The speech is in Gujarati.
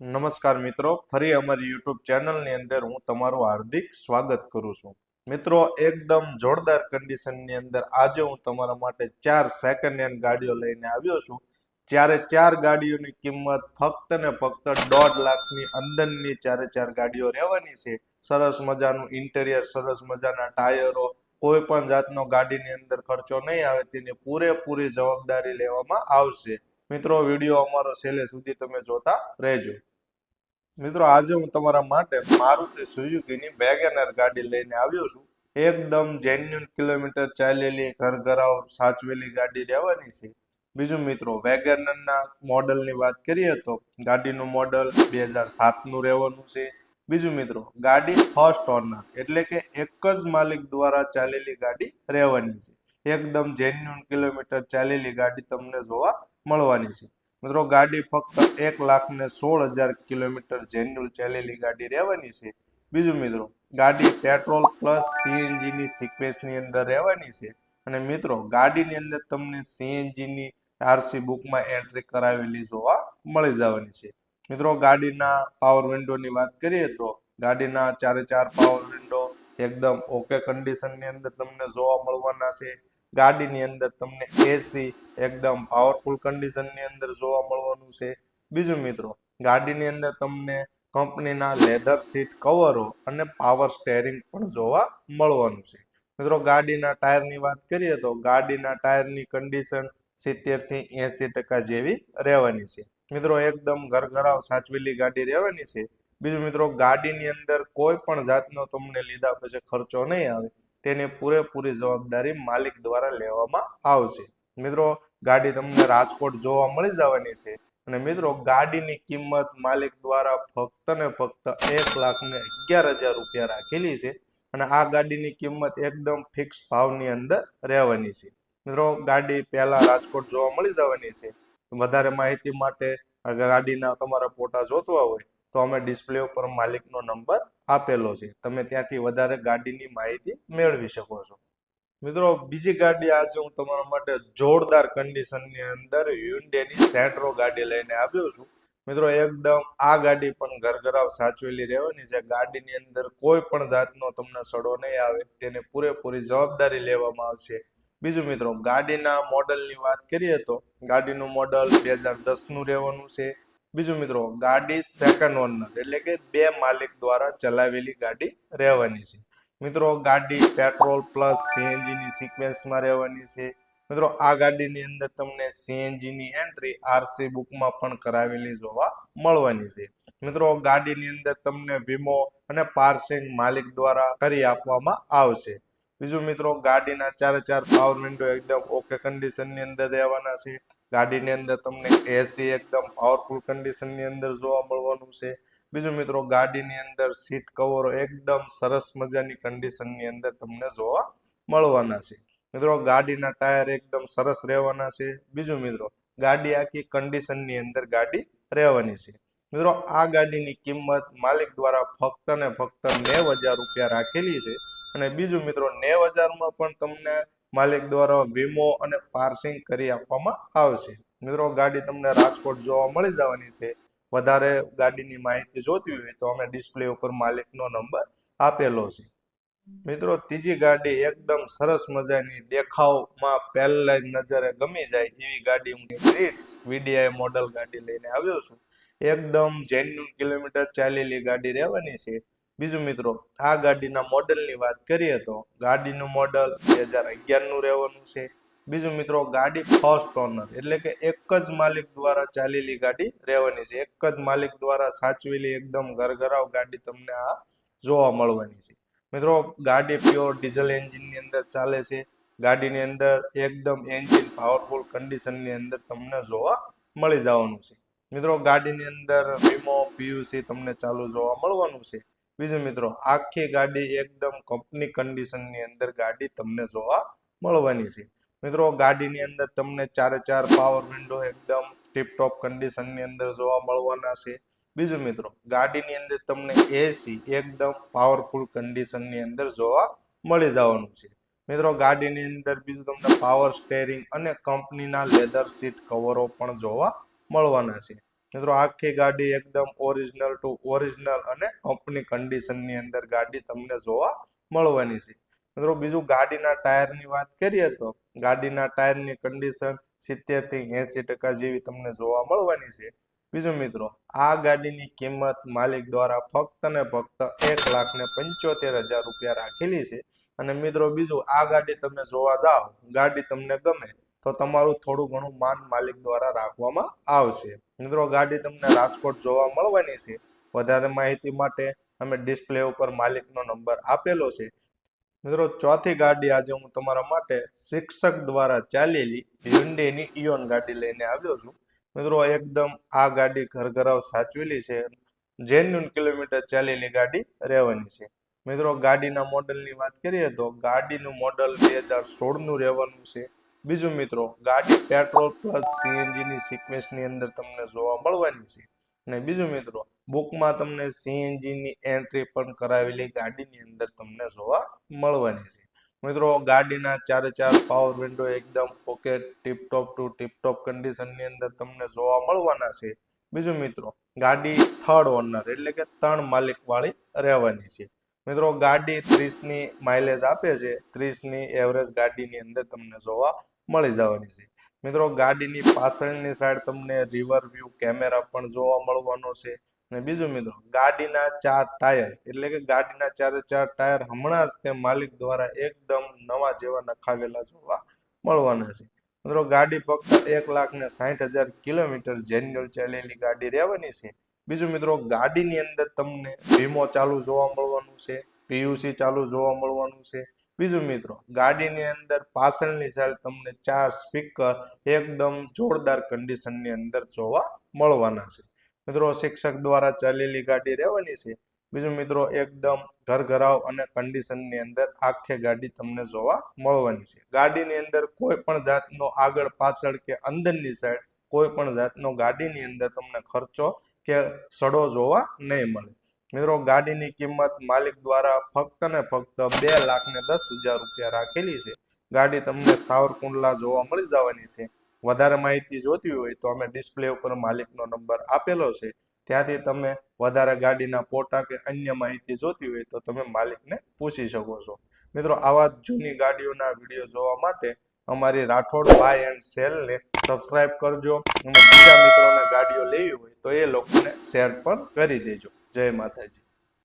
નમસ્કાર મિત્રો, ફરી અમારી યુટ્યુબ ચેનલની અંદર હું તમારું હાર્દિક સ્વાગત કરું છું. મિત્રો, એકદમ જોરદાર કન્ડિશનની અંદર આજે હું તમારા માટે ચાર સેકન્ડ હેન્ડ ગાડીઓ લઈને આવ્યો છું. જ્યારે ચાર ગાડીઓની કિંમત ફક્ત ને ફક્ત દોઢ લાખની અંદરની ચારે ચાર ગાડીઓ રહેવાની છે. સરસ મજાનું ઇન્ટેરિયર સરસ મજાના ટાયરો, કોઈ પણ જાતનો ગાડીની અંદર ખર્ચો નહીં આવે, તેની પૂરેપૂરી જવાબદારી લેવામાં આવશે. મિત્રો વીડિયો અમારો છેલ્લે સુધી તમે જોતા રહેજો. મિત્રો, આજે હું તમારા માટે મારુતિ સુઝુકીની વેગેનર ગાડી લઈને આવ્યો છું. એકદમ જેન્યુન કિલોમીટર ચાલેલી ઘર ઘરાવ સાચવેલી ગાડી રહેવાની છે. બીજું મિત્રો, વેગેનરના મોડલની વાત કરીએ તો ગાડીનું મોડલ બે હજાર સાતનું રહેવાનું છે. બીજું મિત્રો, ગાડી ફર્સ્ટ ઓનર એટલે કે એક જ માલિક દ્વારા ચાલેલી ગાડી રહેવાની છે. એકદમ જેન્યુન કિલોમીટર ચાલેલી ગાડી તમને જોવા મળવાની છે. મિત્રો, ગાડી ફક્ત એક લાખ ને સોળ હજાર કિલોમીટર જેન્યુલ ચાલેલી ગાડી રહેવાની છે. બીજું મિત્રો, ગાડી પેટ્રોલ પ્લસ સીએનજી ની સિક્વેન્સની અંદર રહેવાની છે. અને મિત્રો, ગાડીની અંદર તમને સીએનજી ની આરસી બુકમાં એન્ટ્રી કરાવેલી જોવા મળી જવાની છે. મિત્રો, ગાડીના પાવર વિન્ડોની વાત કરીએ તો ગાડીના ચારે ચાર પાવર વિન્ડો એકદમ ઓકે કન્ડિશનની અંદર તમને જોવા મળવાના છે. ગાડીની અંદર તમને એસી એકદમ પાવરફુલ કન્ડિશનની અંદર જોવા મળવાનું છે. બીજું મિત્રો, ગાડીની અંદર તમને કંપનીના લેધર સીટ કવરો અને પાવર સ્ટેરિંગ પણ જોવા મળવાનું છે. મિત્રો, ગાડીના ટાયરની વાત કરીએ તો ગાડીના ટાયરની કન્ડિશન સિત્તેરથી એસી ટકા જેવી રહેવાની છે. મિત્રો, એકદમ ઘરઘરાવ સાચવેલી ગાડી રહેવાની છે. બીજું મિત્રો, ગાડીની અંદર કોઈ પણ જાતનો તમને લીધા પછી ખર્ચો નહીં આવે. તેની પૂરેપૂરી જવાબદારી માલિક દ્વારા લેવામાં આવશે. મિત્રો, ગાડી તમને રાજકોટ જોવા મળી જવાની છે અને મિત્રો, ગાડીની કિંમત માલિક દ્વારા ફક્ત ને ફક્ત એક લાખ ને અગિયાર હજાર રૂપિયા રાખેલી છે અને આ ગાડીની કિંમત એકદમ ફિક્સ ભાવની અંદર રહેવાની છે. મિત્રો, ગાડી પહેલા રાજકોટ જોવા મળી જવાની છે. વધારે માહિતી માટે ગાડીના તમારા ફોટા જોતવા હોય તો અમે ડિસ્પ્લે ઉપર માલિકનો નંબર આપેલો છે. તમે ત્યાંથી વધારે ગાડીની માહિતી મેળવી શકો છો. મિત્રો, બીજી ગાડી આજે હું તમારા માટે જોરદાર કન્ડિશનની અંદર હ્યુન્ડેની સેન્ટ્રો ગાડી લઈને આવ્યો છું. મિત્રો, એકદમ આ ગાડી પણ ઘરઘરાવ સાચવેલી રહેવાની છે. ગાડીની અંદર કોઈ પણ જાતનો તમને સડો નહીં આવે. તેને પૂરેપૂરી જવાબદારી લેવામાં આવશે. બીજું મિત્રો, ગાડીના મોડલની વાત કરીએ તો ગાડીનું મોડલ બે હજાર દસનું રહેવાનું છે. બીજું મિત્રો, ગાડી સેકન્ડ ઓનર એટલે કે બે માલિક દ્વારા ચલાવેલી ગાડી રહેવાની છે. મિત્રો, ગાડી પેટ્રોલ પ્લસ સીએનજી ની સિક્વેન્સમાં રહેવાની છે. મિત્રો, આ ગાડીની અંદર તમને સીએનજી ની એન્ટ્રી આરસી બુકમાં પણ કરાવેલી જોવા મળવાની છે. મિત્રો, ગાડીની અંદર તમને વીમો અને પાર્સિંગ માલિક દ્વારા કરી આપવામાં આવશે. બીજું મિત્રો, ગાડીના ચારે ચાર પાવર વિન્ડો એકદમ ઓકે કન્ડિશનની અંદર રહેવાના છે. ગાડીની અંદર તમને એસી એકદમ પાવરફુલ કન્ડિશનની અંદર જોવા મળવાનું છે. બીજું મિત્રો, ગાડીની અંદર સીટ કવરો એકદમ સરસ મજાની કન્ડિશનની અંદર તમને જોવા મળવાના છે. મિત્રો, ગાડીના ટાયર એકદમ સરસ રહેવાના છે. બીજું મિત્રો, ગાડી આખી કન્ડિશનની અંદર ગાડી રહેવાની છે. મિત્રો, આ ગાડીની કિંમત માલિક દ્વારા ફક્ત ને ફક્ત નેવ હજાર રૂપિયા રાખેલી છે. અને બીજું મિત્રો, નેવ હજારમાં પણ તમને માલિક દ્વારા વીમો અને પાર્સિંગ કરી આપવામાં આવશે. મિત્રો, ગાડી તમને રાજકોટ જોવા મળી જવાની છે. વધારે ગાડીની માહિતી જોતી હોય તો અમે ડિસ્પ્લે ઉપર માલિકનો નંબર આપેલો છે. મિત્રો, ત્રીજી ગાડી એકદમ સરસ મજાની દેખાવમાં પહેલા નજરે ગમી જાય એવી ગાડી હું રીટ્સ વીડીઆઈ મોડલ ગાડી લઈને આવ્યો છું. એકદમ જેન્યુન કિલોમીટર ચાલેલી ગાડી રહેવાની છે. બીજું મિત્રો, આ ગાડીના મોડલની વાત કરીએ તો ગાડીનું મોડલ બે હજાર અગિયારનું રહેવાનું છે. બીજું મિત્રો, ગાડી ફર્સ્ટ ઓનર એટલે કે એક જ માલિક દ્વારા ચાલેલી ગાડી રહેવાની છે. એક જ માલિક દ્વારા સાચવેલી એકદમ ઘરઘરાવ ગાડી તમને આ જોવા મળવાની છે. મિત્રો, ગાડી પ્યોર ડીઝલ એન્જિનની અંદર ચાલે છે. ગાડીની અંદર એકદમ એન્જિન પાવરફુલ કન્ડિશનની અંદર તમને જોવા મળી જવાનું છે. મિત્રો, ગાડીની અંદર વીમો, પીયુસી તમને ચાલુ જોવા મળવાનું છે. બીજું મિત્રો, આખી ગાડી એકદમ કંપની કન્ડિશનની અંદર ગાડી તમને જોવા મળવાની છે. મિત્રો, ગાડીની અંદર તમને ચારે ચાર પાવર વિન્ડો એકદમ ટીપટોપ કન્ડિશનની અંદર જોવા મળવાના છે. બીજું મિત્રો, ગાડીની અંદર તમને એસી એકદમ પાવરફુલ કન્ડિશનની અંદર જોવા મળી જવાનું છે. મિત્રો, ગાડીની અંદર બીજું તમને પાવર સ્ટેરિંગ અને કંપનીના લેધર સીટ કવરો પણ જોવા મળવાના છે. મિત્રો, આખી ગાડી એકદમ ઓરિજિનલ ટુ ઓરિજિનલ અને કંપની કન્ડિશનની અંદર ગાડી તમને જોવા મળવાની છે. મિત્રો, બીજું ગાડીના ટાયરની વાત કરીએ તો, ગાડીના ટાયરની કન્ડિશન સિત્તેરથી એસી ટકા જેવી તમને જોવા મળવાની છે. બીજું મિત્રો, આ ગાડીની કિંમત માલિક દ્વારા ફક્ત ને ફક્ત એક લાખ ને પંચોતેર હજાર રૂપિયા રાખેલી છે. અને મિત્રો, બીજું, આ ગાડી તમે જોવા જાઓ, ગાડી તમને ગમે તો તમારું થોડું ઘણું માન માલિક દ્વારા રાખવામાં આવશે. મિત્રો ગાડી તમને રાજકોટ જોવા મળવાની છે. વધારે માહિતી માટે અમે ડિસ્પ્લે ઉપર માલિકનો નંબર આપેલો છે. મિત્રો, ચોથી ગાડી આજે હું તમારા માટે શિક્ષક દ્વારા ચાલેલી હ્યુન્ડેની ઇયોન ગાડી લઈને આવ્યો છું. મિત્રો, એકદમ આ ગાડી ઘરઘરાવ સાચવેલી છે. જેન્યુન કિલોમીટર ચાલેલી ગાડી રહેવાની છે. મિત્રો, ગાડીના મોડલની વાત કરીએ તો ગાડીનું મોડલ બે હજાર સોળનું રહેવાનું છે. બીજું મિત્રો, ગાડી, પેટ્રોલ પ્લસ સીએનજીની સિક્વેન્સની અંદર તમને જોવા મળવાની છે. અને બીજું મિત્રો, બુકમાં તમને સીએનજીની એન્ટ્રી પણ કરાવેલી ગાડીની અંદર તમને જોવા મળવાની છે. મિત્રો, ગાડીના ચારે ચાર પાવર વિન્ડો એકદમ ઓકે ટીપટોપ ટુ ટીપટોપ કન્ડિશનની અંદર તમને જોવા મળવાના છે. બીજું મિત્રો, ગાડી થર્ડ ઓનર એટલે કે ત્રણ માલિક વાળી રહેવાની છે. મિત્રો, ગાડી ત્રીસની માઇલેજ આપે છે. ત્રીસની એવરેજ ગાડીની અંદર તમને જોવા મળી જવાની છે. મિત્રો, ગાડીની પાછળની સાઈડ તમને રિવર વ્યૂ કેમેરા પણ જોવા મળવાનો છે. અને બીજું મિત્રો, ગાડીના ચાર ટાયર એટલે કે ગાડીના ચારે ચાર ટાયર હમણાં જ તે માલિક દ્વારા એકદમ નવા જેવા નખાવેલા જોવા મળવાના છે. મિત્રો, ગાડી ફક્ત એક લાખ ને સાઠ હજાર કિલોમીટર જેન્યુઅલ ચાલેલી ગાડી રહેવાની છે. બીજું મિત્રો, ગાડીની અંદર તમને વીમો ચાલુ જોવા મળવાનું છે, પીયુસી ચાલુ જોવા મળવાનું છે. બીજું મિત્રો, ગાડીની અંદર પાછળની સાઈડ તમને ચાર સ્પીકર એકદમ જોરદાર કન્ડિશનની અંદર જોવા મળવાના છે. મિત્રો, શિક્ષક દ્વારા ચાલેલી ગાડી રહેવાની છે. બીજું મિત્રો, એકદમ ઘરઘરાવ અને કન્ડિશનની અંદર આખી ગાડી તમને જોવા મળવાની છે. ગાડીની અંદર કોઈ પણ જાતનો આગળ પાછળ કે અંદરની સાઈડ કોઈ પણ જાતનો ગાડીની અંદર તમને ખર્ચો કે સડો જોવા નહીં મળે. મિત્રો, ગાડીની કિંમત માલિક દ્વારા ફક્ત ને ફક્ત બે લાખ ને દસ હજાર રૂપિયા રાખેલી છે. ગાડી તમને સાવરકુંડલા જોવા મળી જવાની છે. વધારે માહિતી જોતી હોય તો અમે ડિસ્પ્લે ઉપર માલિકનો નંબર આપેલો છે. ત્યાંથી તમે વધારે ગાડીના ફોટા કે અન્ય માહિતી જોતી હોય તો તમે માલિકને પૂછી શકો છો. મિત્રો, આવા જૂની ગાડીઓના વીડિયો જોવા માટે અમારી રાઠોડ બાય એન્ડ સેલને સબસ્ક્રાઇબ કરજો અને બીજા મિત્રોને ગાડીઓ લેવી હોય તો એ લોકોને શેર પણ કરી દેજો. જય માતાજી.